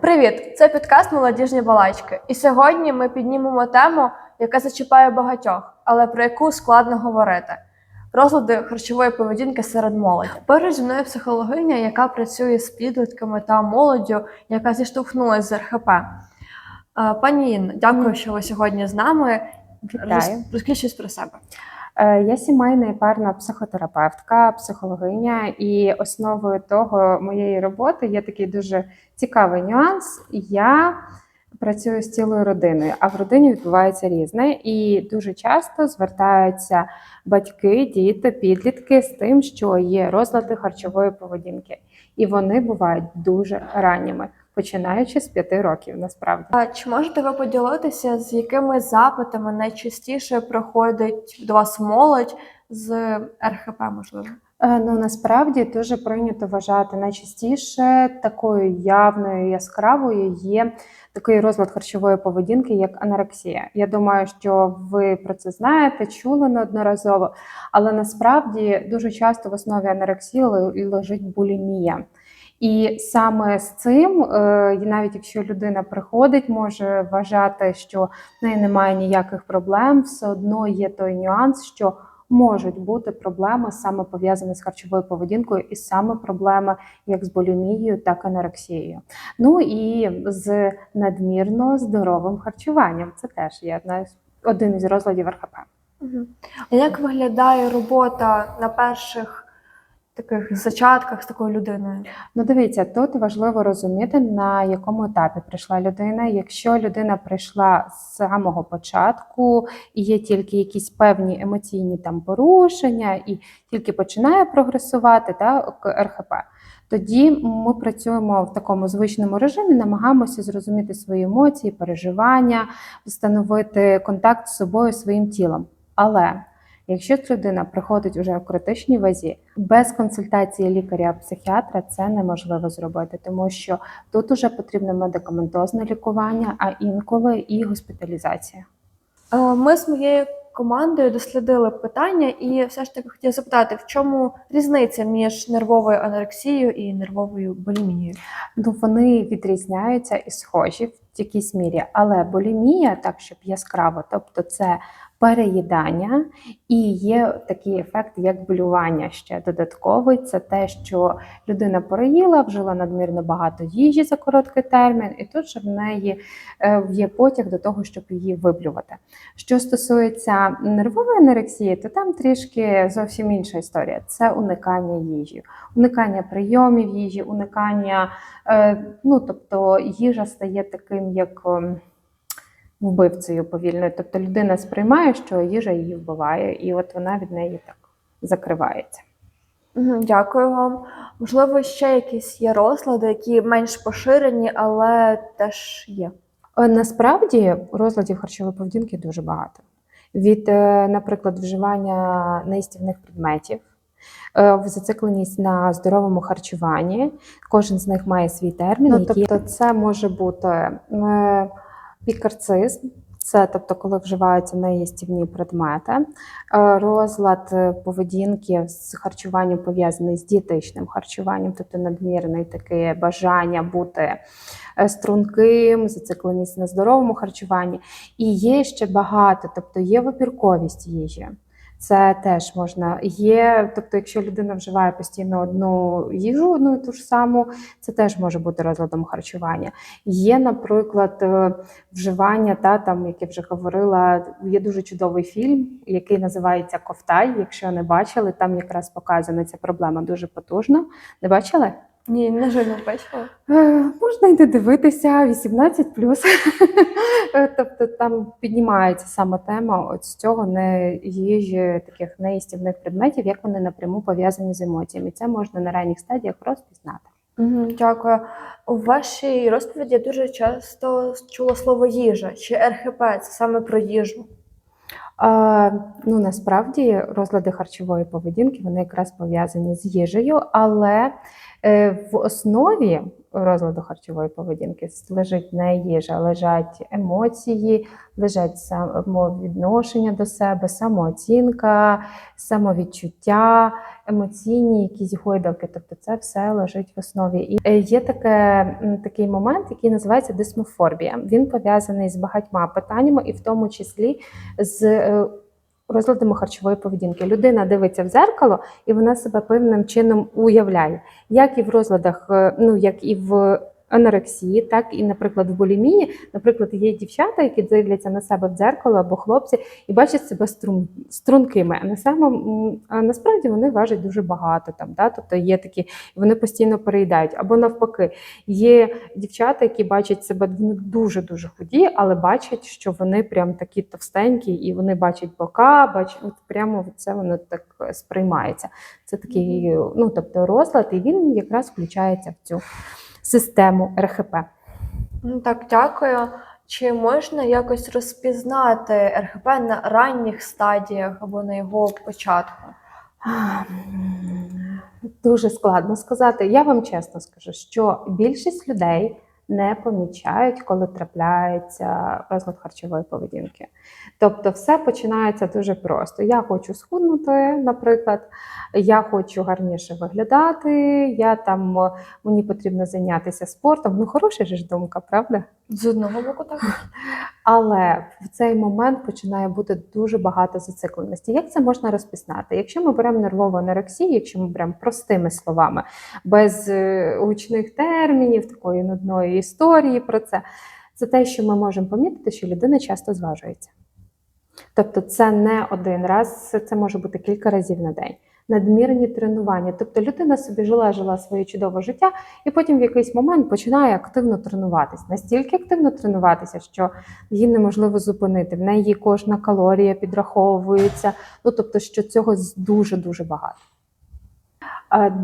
Привіт! Це підкаст Молодіжні балачки. І сьогодні ми піднімемо тему, яка зачіпає багатьох, але про яку складно говорити. Розлади харчової поведінки серед молоді. Поруч зі мною психологиня, яка працює з підлітками та молоддю, яка зіштовхнулася з РХП. Е, Пані Інно, дякую, що ви сьогодні з нами. Вітаю. Розкажіть щось про себе. Е, Я сімейна і парна психотерапевтка, психологиня, і основою того моєї роботи є такий дуже цікавий нюанс. Я працюю з цілою родиною, а в родині відбувається різне, і дуже часто звертаються батьки, діти, підлітки з тим, що є розлади харчової поведінки, і вони бувають дуже ранніми, починаючи з п'яти років, насправді. А чи можете ви поділитися, з якими запитами найчастіше приходить до вас молодь з РХП, можливо? Е, Ну насправді дуже прийнято вважати найчастіше такою явною яскравою є такий розлад харчової поведінки, як анорексія. Я думаю, що ви про це знаєте, чули неодноразово, але насправді дуже часто в основі анорексії лежить булімія. І саме з цим, е, навіть якщо людина приходить, може вважати, що в неї немає ніяких проблем, все одно є той нюанс, що можуть бути проблеми саме пов'язані з харчовою поведінкою, і саме проблеми як з булімією, так і анорексією. Ну і з надмірно здоровим харчуванням. Це теж є одна один із розладів РХП. А як виглядає робота на перших таких зачатках з такою людиною? Ну, дивіться, тут важливо розуміти, на якому етапі прийшла людина. Якщо людина прийшла з самого початку і є тільки якісь певні емоційні там порушення, і тільки починає прогресувати та РХП. Тоді ми працюємо в такому звичному режимі, намагаємося зрозуміти свої емоції, переживання, встановити контакт з собою, своїм тілом. Але Якщо людина приходить уже в критичній вазі, без консультації лікаря-психіатра це неможливо зробити, тому що тут уже потрібне медикаментозне лікування, а інколи і госпіталізація. Е, Ми з моєю командою дослідили питання, і все ж таки хотіла запитати, в чому різниця між нервовою анорексією і нервовою булімією? Ну вони відрізняються і схожі в якійсь мірі, але булімія, так щоб яскраво, тобто це переїдання, і є такий ефект, як блювання ще додатковий. Це те, що людина переїла, вжила надмірно багато їжі за короткий термін, і тут же в неї е, є потяг до того, щоб її виблювати. Що стосується нервової анорексії, то там трішки зовсім інша історія. Це уникання їжі, уникання прийомів їжі, уникання. Е, ну, тобто їжа стає таким, як ем, вбивцею повільною. Тобто людина сприймає, що їжа її вбиває, і от вона від неї так закривається. Дякую вам. Можливо, ще якісь є розлади, які менш поширені, але теж є. Е, Насправді розладів харчової поведінки дуже багато. Від, е, наприклад, вживання неїстівних предметів, е, зацикленість на здоровому харчуванні. Кожен з них має свій термін. Ну, тобто, це може бути пікарцизм. Це тобто, коли вживаються неїстівні предмети, Е, розлад е, поведінки з харчуванням пов'язаний з дієтичним харчуванням, тобто надмірне таке бажання бути е, струнким, зацикленість на здоровому харчуванні. І є ще багато, тобто є вибірковість їжі. Це теж можна. Є, тобто, якщо людина вживає постійно одну їжу, одну і ту ж саму, це теж може бути розладом харчування. Є, наприклад, е, вживання, та там, як я вже говорила, є дуже чудовий фільм, який називається Ковтай. Якщо не бачили, там якраз показана ця проблема дуже потужно. Не бачили? Ні, на жаль, не бачила. Е, Можна йти дивитися 18 Тобто там піднімається саме тема от з цього не їжі, таких неїстівних предметів, як вони напряму пов'язані з емоціями. Це можна на ранніх стадіях розпізнати. Мгм, Дякую. У вашій розповіді я дуже часто чула слово їжа чи РХП. Це саме про їжу. Ну насправді розлади харчової поведінки вони якраз пов'язані з їжею, але е, в основі розладу харчової поведінки. Лежить не їжа, лежать емоції, лежать самовідношення до себе, самооцінка, самовідчуття, емоційні якісь гойдалки. Тобто це все лежить в основі. І е, є таке, такий момент, який називається дисмофорбія. Він пов'язаний з багатьма питаннями, і в тому числі з е, розладами харчової поведінки. Людина дивиться в зеркало і вона себе певним чином уявляє, як і в розладах, е, ну як і в анорексії, так і, наприклад, в булімії. Наприклад, є дівчата, які дивляться на себе в дзеркало або хлопці і бачать себе струн, стрункими. А на самому а насправді вони важать дуже багато там. Да? Тобто є такі, вони постійно переїдають. Або навпаки, є дівчата, які бачать себе дуже дуже худі, але бачать, що вони прям такі товстенькі, і вони бачать бока, бачать от прямо це воно так е, сприймається. Це такий, ну тобто розлад, і він якраз включається в цю систему РХП. Ну, Так, дякую. Чи можна якось розпізнати РХП на ранніх стадіях або на його початку? Дуже складно сказати. Я вам чесно скажу, що більшість людей не помічають, коли трапляється розлад харчової поведінки. Тобто, все починається дуже просто. Я хочу схуднути, наприклад, я хочу гарніше виглядати, я там мені потрібно зайнятися спортом. Ну, хороша ж думка, правда? З одного боку, так. Але в цей момент починає бути дуже багато зацикленості. Як це можна розпізнати? Якщо ми беремо нервову анорексію, якщо ми беремо простими словами, без е, гучних термінів, такої нудної історії про це, це те, що ми можемо помітити, що людина часто зважується. Тобто, це не один раз, це- це може бути кілька разів на день. Надмірні тренування. Тобто людина собі жила, жила своє чудове життя, і потім в якийсь момент починає активно тренуватись. Настільки активно тренуватися, що її неможливо зупинити. В неї кожна калорія підраховується. Ну тобто, що цього дуже дуже багато.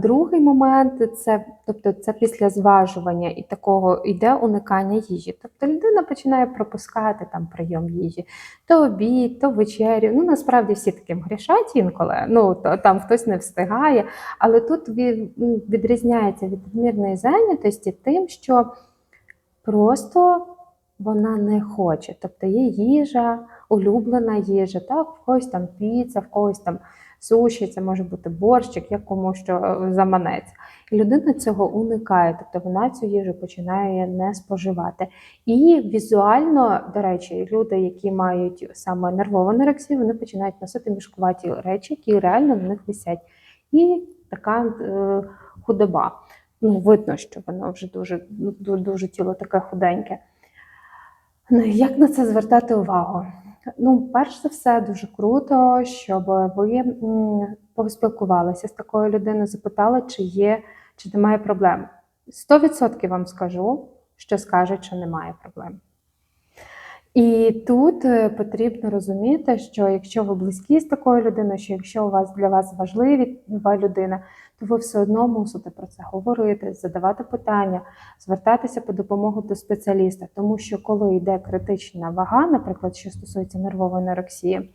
Другий момент це, тобто, це після зважування і такого йде уникання їжі. Тобто людина починає пропускати там прийом їжі, то обід, то вечерю. Ну насправді всі таким грішать інколи. Ну то там хтось не встигає. Але тут від, відрізняється від надмірної зайнятості тим, що просто вона не хоче. Тобто є їжа, улюблена їжа, так, в когось там піца, в когось там суші, це може бути борщик, як кому що е, заманеться. І людина цього уникає, тобто вона цю їжу починає не споживати. І візуально, до речі, люди, які мають саме нервову анорексію, вони починають носити мішкуваті речі, які реально на них висять. І така е, худоба. Ну, видно, що воно вже дуже, дуже тіло таке худеньке. Ну, як на це звертати увагу? Ну, перш за все, дуже круто, щоб ви поспілкувалися з такою людиною, запитали, чи є, чи немає проблем. 100% вам скажу, що скажуть, що немає проблем. І тут е, потрібно розуміти, що якщо ви близькі з такою людиною, що якщо у вас для вас важлива людина, то ви все одно мусите про це говорити, задавати питання, звертатися по допомогу до спеціаліста, тому що коли йде критична вага, наприклад, що стосується нервової анорексії,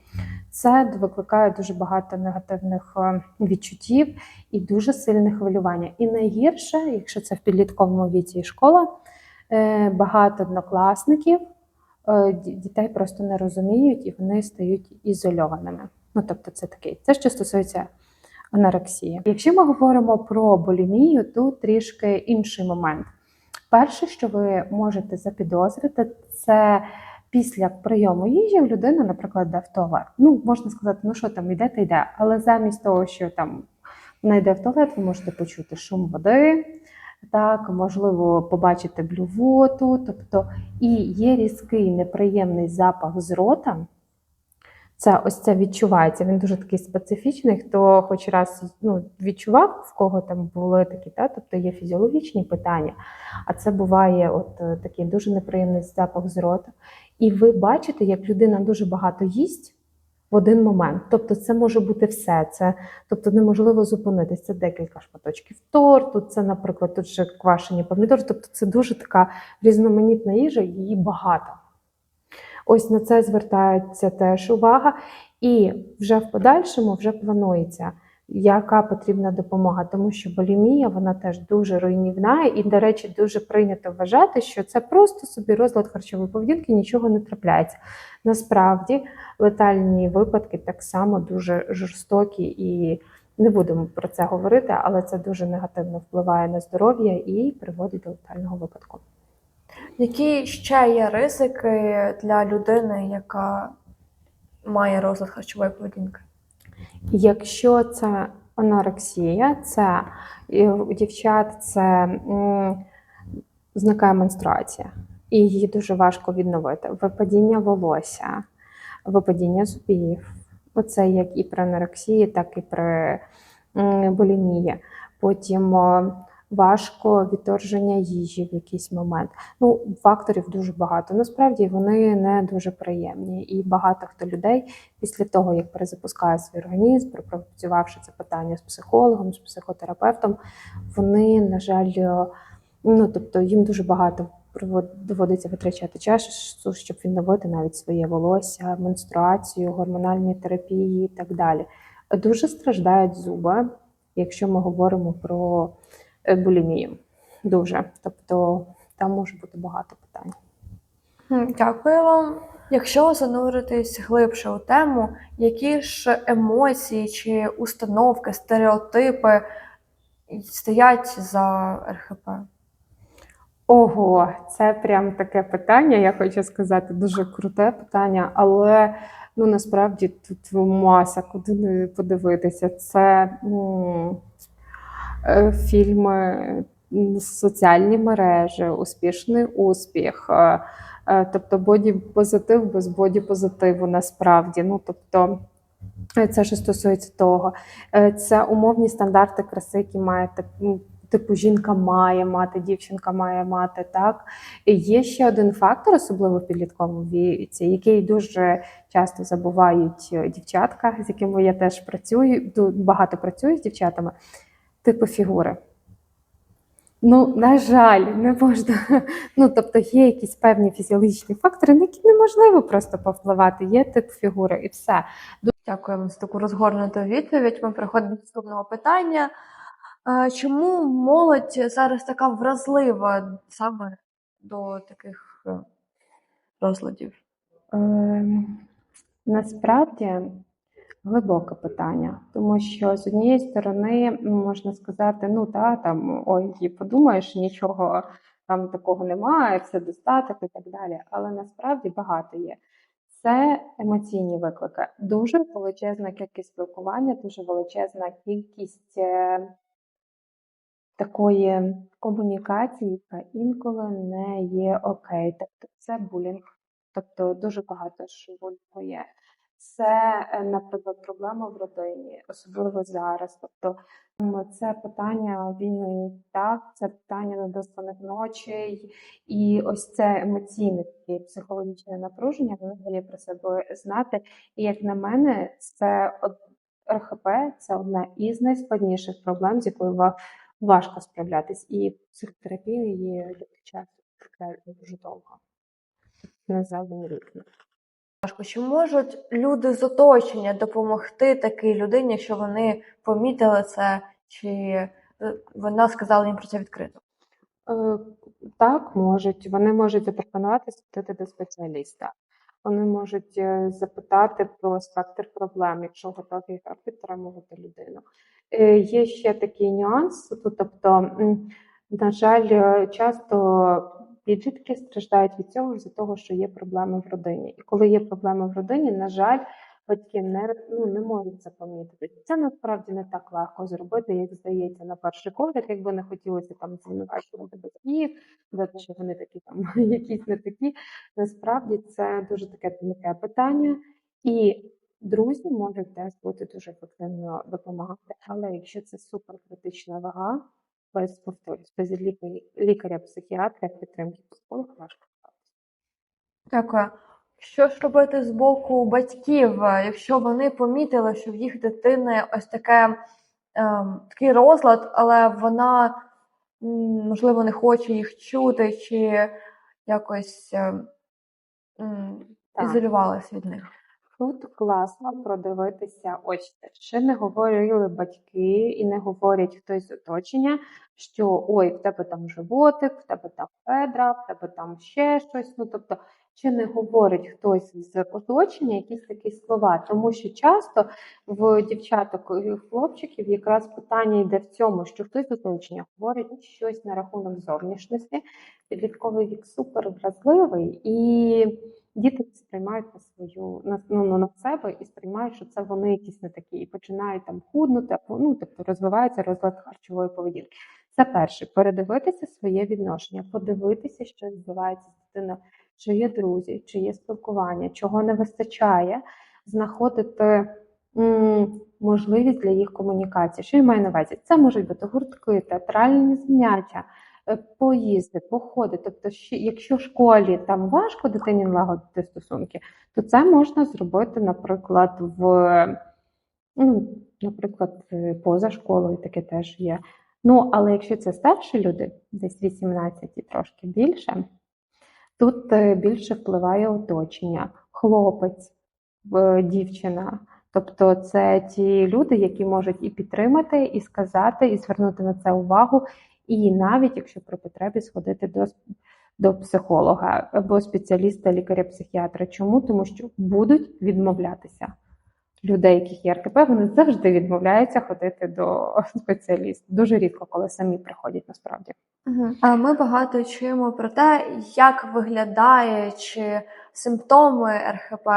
це викликає дуже багато негативних е, відчуттів і дуже сильне хвилювання. І найгірше, якщо це в підлітковому віці і школа, е, багато однокласників е, дітей просто не розуміють і вони стають ізольованими. Ну тобто, це такий, це що стосується анорексії. Якщо ми говоримо про булімію, тут трішки інший момент. Перше, що ви можете запідозрити, це після прийому їжі людина, наприклад, йде в туалет. Ну, можна сказати, ну що там, йде та йде, але замість того, що там вона йде в туалет, ви можете почути шум води, так, можливо, побачити блювоту, тобто і є різкий неприємний запах з рота. Це ось це відчувається. Він дуже такий специфічний. Хто хоч раз ну, відчував, в кого там були такі, та, тобто є фізіологічні питання, а це буває от е, такий дуже неприємний запах з рота. І ви бачите, як людина дуже багато їсть в один момент. Тобто, це може бути все. Це тобто неможливо зупинитись. Це декілька шматочків торту, це, наприклад, тут ще квашені помідори. Тобто, це дуже така різноманітна їжа, її багато. Ось на це звертається теж увага. І вже в подальшому вже планується яка потрібна допомога, тому що булімія вона теж дуже руйнівна, і, до речі, дуже прийнято вважати, що це просто собі розлад харчової поведінки, нічого не трапляється. Насправді летальні випадки так само дуже жорстокі і не будемо про це говорити, але це дуже негативно впливає на здоров'я і приводить до летального випадку. Які ще є ризики для людини, яка має розлад харчової поведінки? Якщо це анорексія, це у дівчат це зникає менструація, і її дуже важко відновити. Випадіння волосся, випадіння зубів. Оце як і при анорексії, так і при булімії. Потім важко відторження їжі в якийсь момент. Ну, факторів дуже багато. Насправді вони не дуже приємні. І багато хто людей після того, як перезапускає свій організм, пропрацювавши це питання з психологом, з психотерапевтом, вони, на жаль, е, ну тобто їм дуже багато доводиться витрачати часу, щоб відновити навіть своє волосся, менструацію, гормональні терапії і так далі. Дуже страждають зуби, якщо ми говоримо про е, булімію. Дуже. Тобто там може бути багато питань. Дякую вам. Якщо зануритись глибше у тему, які ж емоції чи установки, стереотипи стоять за РХП? Ого, це прям таке питання. Я хочу сказати, дуже круте питання, але ну насправді тут маса куди не подивитися. Це е, фільми, соціальні мережі, успішний успіх. е, е, Тобто боді-позитив без боді-позитиву насправді. Ну тобто. е, Це що стосується того, Е, це умовні стандарти краси, які має тип- м, типу жінка має мати, дівчинка має мати. Так І є ще один фактор, особливо в підлітковому віці, який дуже часто забувають е, дівчатка, з якими я теж працюю. Багато працюю з дівчатами, типу фігури. Ну, на жаль, не можна. Ну, тобто є якісь певні фізіологічні фактори, на які неможливо просто повпливати. Є тип фігури і все. Дякуємо за таку розгорнуту відповідь. Ми переходимо до наступного питання. Е, Чому молодь зараз така вразлива саме до таких е, розладів? Ем, насправді глибоке питання, тому що з однієї сторони можна сказати, ну та там ой, подумаєш, нічого там такого немає, все достаток і так далі. Але насправді багато є. Це емоційні виклики. Дуже величезна кількість спілкування, дуже величезна кількість е, такої комунікації, яка інколи не є окей. Тобто це булінг. Тобто дуже багато що є. Це, е, наприклад, проблема в родині, особливо зараз. Тобто це питання війни, так, це питання недоспаних ночей, і ось це емоційне таке психологічне напруження, воно дає про себе знати. І як на мене, це РХП це одна із найскладніших проблем, з якою важко справлятись. І психотерапія є дуже часто дуже довго. Не за рік. Важко. Чи можуть люди з оточення допомогти такій людині, якщо вони помітили це, чи е, вона сказала їм про це відкрито? Е, Так, можуть. Вони можуть запропонувати сходити до спеціаліста. Вони можуть е, запитати про спектр проблем, якщо готові підтримувати людину. Є ще такий нюанс, тобто, на жаль, е, часто підлітки страждають від цього з-за того, що є проблеми в родині. І коли є проблеми в родині, на жаль, батьки не, ну, не можуть це помітити. Це насправді не так легко зробити, як здається, на перший погляд, якби не хотілося там звинувачувати батьків, за те, що вони такі там якісь не такі. Насправді це дуже таке тонке питання, і друзі можуть теж бути дуже ефективно допомагати. Але якщо це суперкритична вага, без повторюсь, без лікаря- лікаря-психіатра, підтримки психолога важко. Дякую. Що ж робити з боку батьків, якщо вони помітили, що в їх дитини ось таке, ем, такий розлад, але вона, можливо, не хоче їх чути, чи якось ем, Так. від них? Тут класно продивитися те. Ще не говорили батьки і не говорять хтось з оточення, що ой, в тебе там животик, в тебе там федра, в тебе там ще щось. Ну тобто, чи не говорить хтось з оточення якісь такі слова, тому що часто в дівчаток і хлопчиків якраз питання йде в цьому, що хтось з оточення говорить щось на рахунок зовнішності. Підлітковий вік супер вразливий і діти сприймають на свою на, ну, ну, на себе і сприймають, що це вони якісь не такі, і починають там худнути, або, ну тобто розвивається розлад харчової поведінки. Це перше, передивитися своє відношення, подивитися, що відбувається з дитиною, чи є друзі, чи є спілкування, чого не вистачає, знаходити м, можливість для їх комунікації. Що я маю на увазі? Це можуть бути гуртки, театральні заняття, е, поїзди, походи. Тобто, якщо в школі там важко дитині налагодити стосунки, то це можна зробити, наприклад, в ну, наприклад, поза школою таке теж є. Ну, але якщо це старші люди, десь 18 і трошки більше, тут е, більше впливає оточення, хлопець, е, дівчина. Тобто це ті люди, які можуть і підтримати, і сказати, і звернути на це увагу, і навіть якщо при потребі сходити до, до психолога або спеціаліста, лікаря-психіатра. Чому? Тому що будуть відмовлятися. Людей, яких є РКП, вони завжди відмовляються ходити до спеціаліста. Дуже рідко, коли самі приходять насправді. А ми багато чуємо про те, як виглядає чи симптоми РХП,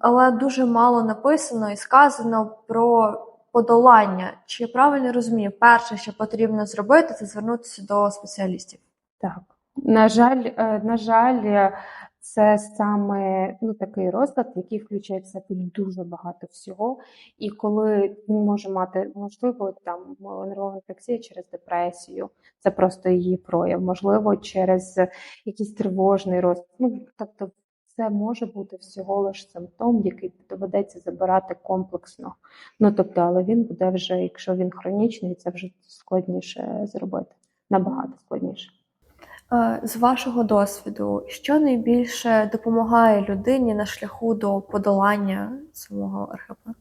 але дуже мало написано і сказано про подолання. Чи я правильно розумію, перше, що потрібно зробити, це звернутися до спеціалістів. Так, на жаль, е, на жаль, е, це саме ну, такий розлад, який включає в себе дуже багато всього. І коли він може мати, можливо, там нервова інфекція через депресію, це просто її прояв, можливо, через якийсь тривожний розлад. Ну, тобто, це може бути всього лиш симптом, який доведеться забирати комплексно. Ну тобто, але він буде вже, якщо він хронічний, це вже складніше зробити, набагато складніше. Е, З вашого досвіду, що найбільше допомагає людині на шляху до подолання самого РХП?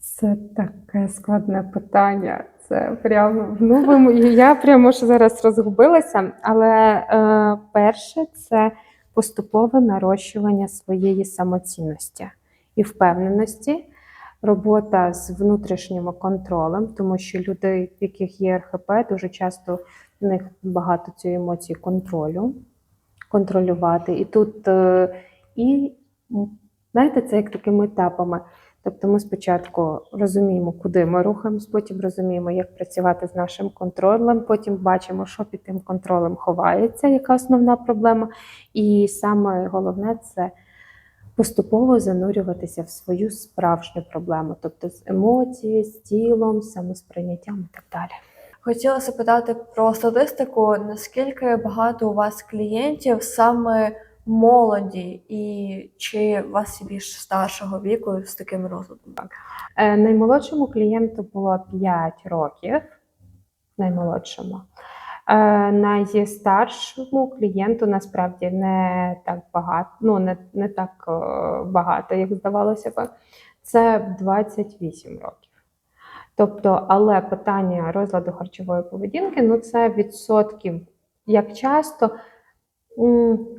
Це таке складне питання. Це прямо ну я прямо ж зараз розгубилася. Але е, перше це поступове нарощування своєї самоцінності і впевненості, робота з внутрішнім контролем, тому що люди, в яких є РХП, дуже часто в них багато цієї емоції контролю, контролювати. І тут е, і знаєте, це як такими етапами. Тобто ми спочатку розуміємо, куди ми рухаємось, потім розуміємо, як працювати з нашим контролем, потім бачимо, що під тим контролем ховається, яка основна проблема. І саме головне це поступово занурюватися в свою справжню проблему, тобто з емоцією, з тілом, самосприйняттям і так далі. Хотіла запитати про статистику, наскільки багато у вас клієнтів саме молоді, і чи у вас є більш старшого віку з таким розладом? Е, Наймолодшому клієнту було 5 років. Наймолодшому. Е, Найстаршому клієнту насправді не так багато, ну не, не так е, багато, як здавалося б. Це 28 років. Тобто, але питання розладу харчової поведінки ну це відсотків як часто,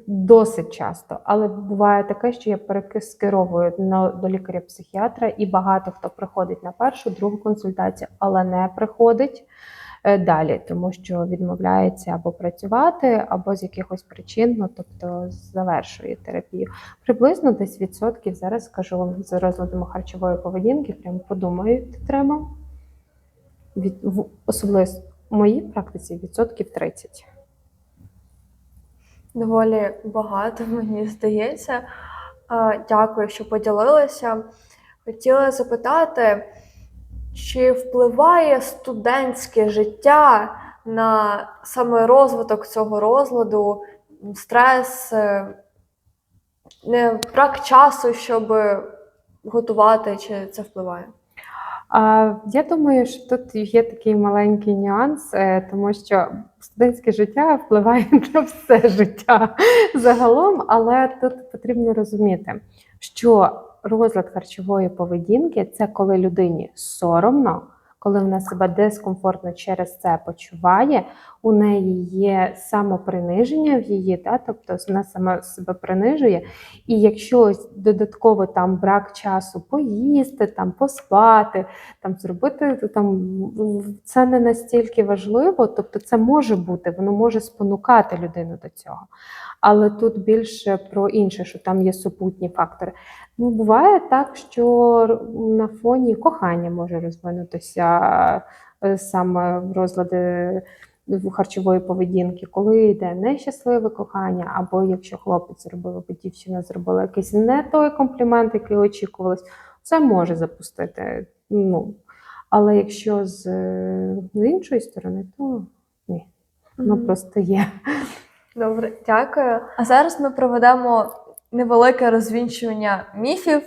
Досить часто, але буває таке, що я перескеровую до лікаря-психіатра, і багато хто приходить на першу, другу консультацію, але не приходить е, далі, тому що відмовляється або працювати, або з якихось причин, ну тобто завершує терапію. Приблизно десь відсотків зараз скажу вам з розладами харчової поведінки, прямо подумають треба. Від в особливо в моїй практиці відсотків 30. Доволі багато, мені здається. Дякую, що поділилися. Хотіла запитати, чи впливає студентське життя на саме розвиток цього розладу, стрес, е, не брак часу, щоб готувати, чи це впливає? Я думаю, що тут є такий маленький нюанс, е, тому що студентське життя впливає на все життя загалом, але тут потрібно розуміти, що розлад харчової поведінки це коли людині соромно, коли вона себе дискомфортно через це почуває, у неї є самоприниження в її, та, тобто вона сама себе принижує. І якщо ось додатково там брак часу поїсти, там поспати, там зробити там це не настільки важливо, тобто це може бути, воно може спонукати людину до цього. Але тут більше про інше, що там є супутні фактори. Ну, буває так, що на фоні кохання може розвинутися е, саме розлади харчової поведінки, коли йде нещасливе кохання, або якщо хлопець зробив, або дівчина зробила якийсь не той комплімент, який очікувалось, це може запустити. Ну, але якщо з, з іншої сторони, то ні, воно просто є. Добре, дякую. А зараз ми проведемо невелике розвінчування міфів.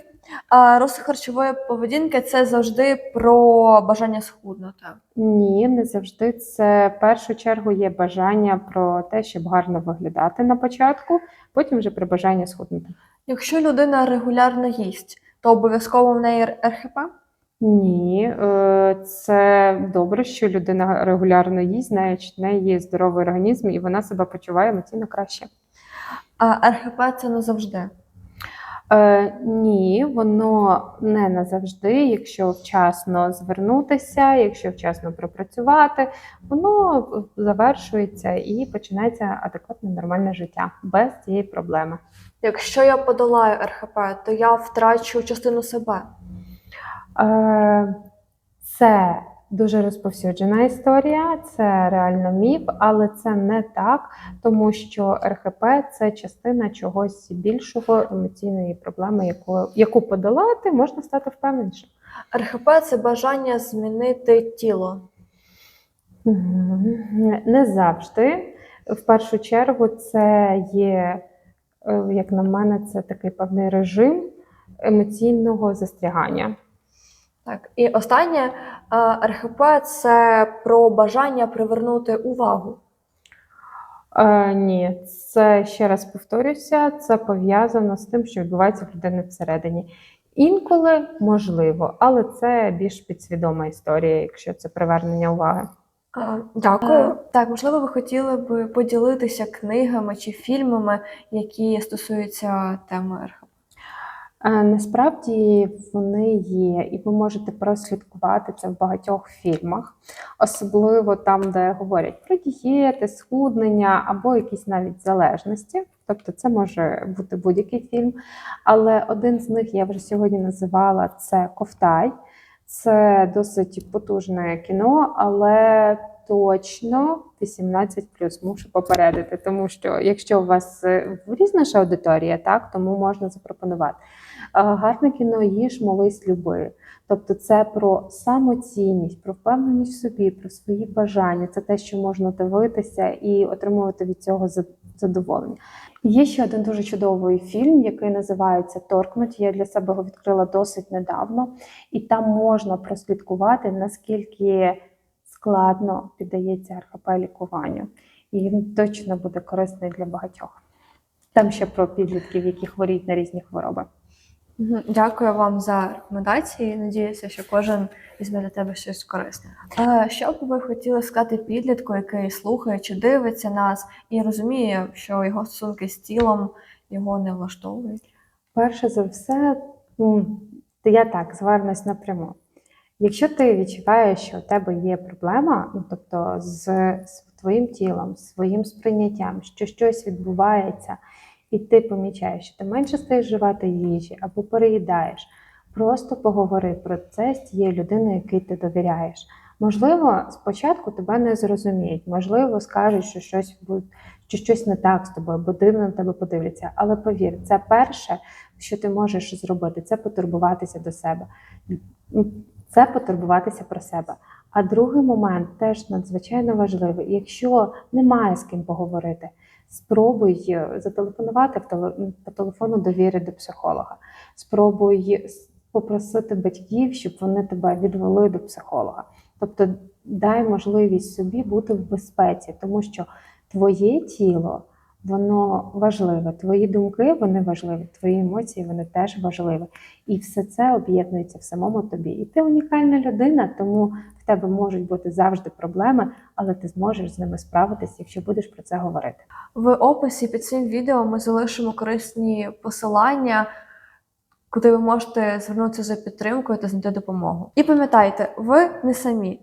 Розлад харчової поведінки це завжди про бажання схуднути. Ні, не завжди. Це в першу чергу є бажання про те, щоб гарно виглядати на початку, потім вже про бажання схуднути. Якщо людина регулярно їсть, то обов'язково в неї РХП? Ні, е, це добре, що людина регулярно їсть, знає, що в неї є здоровий організм і вона себе почуває емоційно краще. А РХП це не завжди. Е, ні, воно не назавжди. Якщо вчасно звернутися, якщо вчасно пропрацювати, воно завершується і починається адекватне нормальне життя без цієї проблеми. Якщо я подолаю РХП, то я втрачу частину себе. Е, Це дуже розповсюджена історія, це реально міф, але це не так, тому що РХП це частина чогось більшого емоційної проблеми, яку, яку подолати можна стати впевненішим. РХП це бажання змінити тіло. Не завжди. В першу чергу, це є, е, як на мене, це такий певний режим емоційного застрягання. Так, і останнє е, РХП це про бажання привернути увагу. Е, ні, це ще раз повторюся, це пов'язано з тим, що відбувається в людини всередині. Інколи можливо, але це більш підсвідома історія, якщо це привернення уваги. Е, Дякую. Так, можливо, ви хотіли б поділитися книгами чи фільмами, які стосуються теми РХП. Насправді вони є, і ви можете прослідкувати це в багатьох фільмах, особливо там, де говорять про дієти, схуднення або якісь навіть залежності. Тобто це може бути будь-який фільм. Але один з них я вже сьогодні називала це Ковтай. Це досить потужне кіно, але точно 18 мушу попередити, тому що якщо у вас е, різна аудиторія, так тому можна запропонувати. Гарне кіно їж, молись, люби. Тобто це про самоцінність, про впевненість в собі, про свої бажання. Це те, що можна дивитися і отримувати від цього задоволення. Є ще один дуже чудовий фільм, який називається Торкнуть. Я для себе його відкрила досить недавно, і там можна прослідкувати, наскільки складно піддається РХП лікуванню. І він точно буде корисний для багатьох. Там ще про підлітків, які хворіють на різні хвороби. Дякую вам за рекомендації. Надіюся, що кожен візьме для тебе щось корисне. Що б ви хотіли сказати підлітку, який слухає чи дивиться нас і розуміє, що його стосунки з тілом його не влаштовують? Перше за все, то я так звернусь напряму. Якщо ти відчуваєш, що у тебе є проблема, ну тобто з, з твоїм тілом, з своїм сприйняттям, що щось відбувається, і ти помічаєш, що ти менше стаєш вживати їжі або переїдаєш, просто поговори про це з тією людиною, якій ти довіряєш. Можливо, спочатку тебе не зрозуміють, можливо, скажуть, що щось що щось не так з тобою, бо дивно на тебе подивляться. Але повір, це перше, що ти можеш зробити, це потурбуватися до себе. Це потурбуватися про себе. А другий момент теж надзвичайно важливий. Якщо немає з ким поговорити, спробуй е, зателефонувати по телефону довіри до психолога. Спробуй попросити батьків, щоб вони тебе відвели до психолога. Тобто дай можливість собі бути в безпеці, тому що твоє тіло воно важливе, твої думки вони важливі, твої емоції вони теж важливі. І все це об'єднується в самому тобі. І ти унікальна людина, тому тебе можуть бути завжди проблеми, але ти зможеш з ними справитися, якщо будеш про це говорити. В описі під цим відео ми залишимо корисні посилання, куди ви можете звернутися за підтримкою та знайти допомогу. І пам'ятайте, ви не самі.